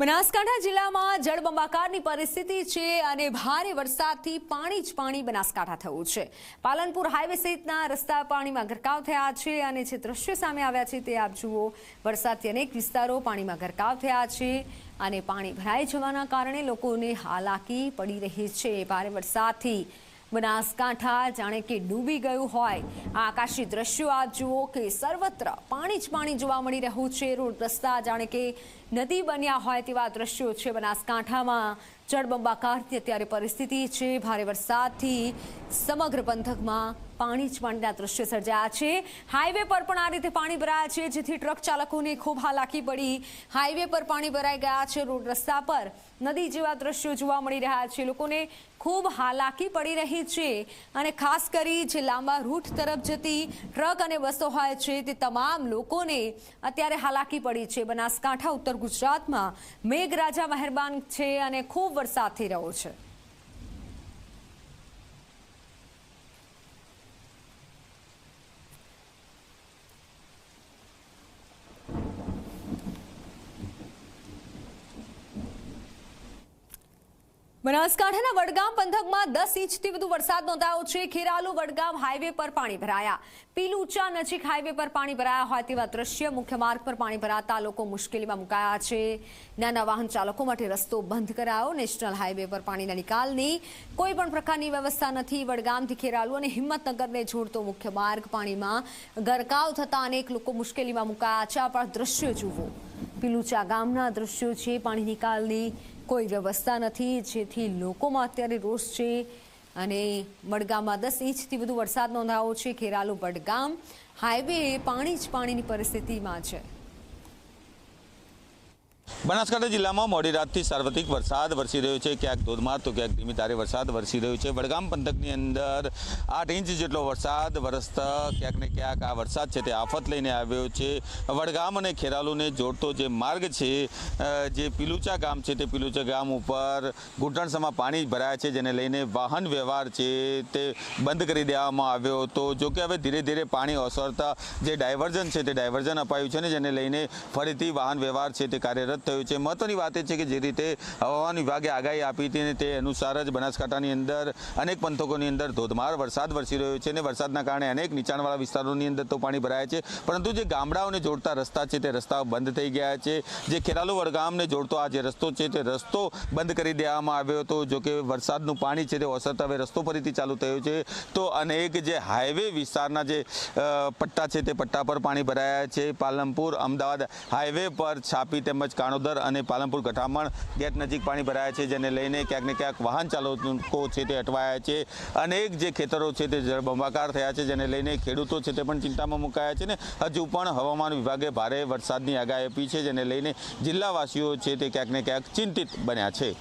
બનાસકાંઠા જિલ્લામાં જળબંબાકારની પરિસ્થિતિ છે અને ભારે વરસાદથી પાણી જ પાણી બનાસકાંઠા થયું છે. પાલનપુર હાઈવે સહિતના રસ્તા પાણીમાં ગરકાવ થયા છે અને જે દ્રશ્યો સામે આવ્યા છે તે આપ જુઓ. વરસાદથી અનેક વિસ્તારો પાણીમાં ગરકાવ થયા છે અને પાણી ભરાઈ જવાના કારણે લોકોને હાલાકી પડી રહી છે. ભારે વરસાદથી બનાસકાંઠા જાણે કે ડૂબી ગયું હોય. આ આકાશી દ્રશ્યો આપ જુઓ કે સર્વત્ર પાણી જ પાણી જોવા મળી રહ્યું છે. રોડ રસ્તા જાણે કે નદી બન્યા હોય તેવા દ્રશ્યો છે બનાસકાંઠામાં. જળબંબાકારની અત્યારે પરિસ્થિતિ છે, ભારે વરસાદથી સમગ્ર પંથકમાં પાણી જ પાણીના દ્રશ્યો સર્જાયા છે. હાઈવે પર પણ આ રીતે પાણી ભરાયા છે, જેથી ટ્રક ચાલકોને ખૂબ હાલાકી પડી. હાઈવે પર પાણી ભરાઈ ગયા છે, રોડ રસ્તા પર. નદી જેવા દ્રશ્યો જોવા મળી રહ્યા છે. લોકોને ખૂબ હાલાકી પડી રહી છે અને ખાસ કરી જે લાંબા રૂટ તરફ જતી ટ્રક અને બસો હોય છે, તે તમામ લોકોને અત્યારે હાલાકી પડી છે. બનાસકાંઠા, ઉત્તર ગુજરાતમાં મેઘરાજા મહેરબાન છે અને ખૂબ વરસાદ થઈ રહ્યો છે. બનાસકાંઠાના વડગામ પંથકમાં દસ ઇંચથી વધુ વરસાદ નોંધાયો છે. ખેરાલુ વડગામ હાઈવે પર પાણી ભરાયા. પીલુચા નજીક હાઈવે પર પાણી ભરાયા હોય તેવા દ્રશ્ય મુખ્ય માર્ગ પર પાણી ભરાતા લોકો મુશ્કેલીમાં મુકાયા છે. નાના વાહન ચાલકો માટે રસ્તો બંધ કરાયો. નેશનલ હાઈવે પર પાણીના નિકાલની કોઈ પણ પ્રકારની વ્યવસ્થા નથી. વડગામથી ખેરાલુ અને હિંમતનગરને જોડતો મુખ્ય માર્ગ પાણીમાં ગરકાવ થતા અનેક લોકો મુશ્કેલીમાં મુકાયા છે. આ પણ દ્રશ્યો જુઓ. પીલુચા ગામના દ્રશ્યો છે. પાણી નિકાલની કોઈ વ્યવસ્થા નથી, જેથી લોકોમાં અત્યારે રોષ છે. અને વડગામમાં દસ ઇંચથી વધુ વરસાદ નોંધાયો છે. ખેરાલુ વડગામ હાઈવે પાણી જ પાણીની પરિસ્થિતિમાં છે. બનાસકાંઠા જિલ્લામાં મોડી રાતથી સાર્વત્રિક વરસાદ વરસી રહ્યો છે. ક્યાંક ધોધમાર તો ક્યાંક ધીમી ધારે વરસાદ વરસી રહ્યો છે. વડગામ પંથકની અંદર આઠ ઇંચ જેટલો વરસાદ વરસતા ક્યાંક ને ક્યાંક આ વરસાદ છે તે આફત લઈને આવ્યો છે. વડગામ અને ખેરાલુને જોડતો જે માર્ગ છે જે પિલુચા ગામ છે તે પિલુચા ગામ ઉપર ઘૂંટણસમાં પાણી ભરાયા છે, જેને લઈને વાહન વ્યવહાર છે તે બંધ કરી દેવામાં આવ્યો હતો. જોકે હવે ધીરે ધીરે પાણી ઓસરતા જે ડાયવર્ઝન છે તે ડાયવર્ઝન અપાયું છે ને જેને લઈને ફરીથી વાહન વ્યવહાર છે તે કાર્યરત થયું છે. મહત્વની વાત એ છે કે જે રીતે હવામાન વિભાગે આગાહી આપી હતી અને તે અનુસાર જ બનાસકાંઠાની અંદર અનેક પંથકોની અંદર ધોધમાર વરસાદ વરસી રહ્યો છે અને વરસાદના કારણે અનેક નીચાણવાળા વિસ્તારોની અંદર તો પાણી ભરાયા છે. પરંતુ જે ગામડાઓને જોડતા રસ્તા છે તે રસ્તાઓ બંધ થઈ ગયા છે. જે ખેરાલુ વડગામને જોડતો આ જે રસ્તો છે તે રસ્તો બંધ કરી દેવામાં આવ્યો હતો. જો કે વરસાદનું પાણી છે તે ઓસરતા હવે રસ્તો ફરીથી ચાલુ થયો છે. તો અનેક જે હાઈવે વિસ્તારના જે પટ્ટા છે તે પટ્ટા પર પાણી ભરાયા છે. પાલનપુર, અમદાવાદ હાઈવે પર છાપી તેમજ કાણોદર અને પાલનપુર ગઠામણ ગેટ નજીક પાણી ભરાયા છે, જેને લઈને ક્યાંક ને ક્યાંક વાહન ચાલકો છે તે અટવાયા છે. અનેક જે ખેતરો છે તે જળબંબાકાર થયા છે, જેને લઈને ખેડૂતો છે તે પણ ચિંતામાં મુકાયા છે ને હજુ પણ હવામાન વિભાગે ભારે વરસાદની આગાહી આપી છે, જેને લઈને જિલ્લાવાસીઓ છે તે ક્યાંક ને ક્યાંક ચિંતિત બન્યા છે.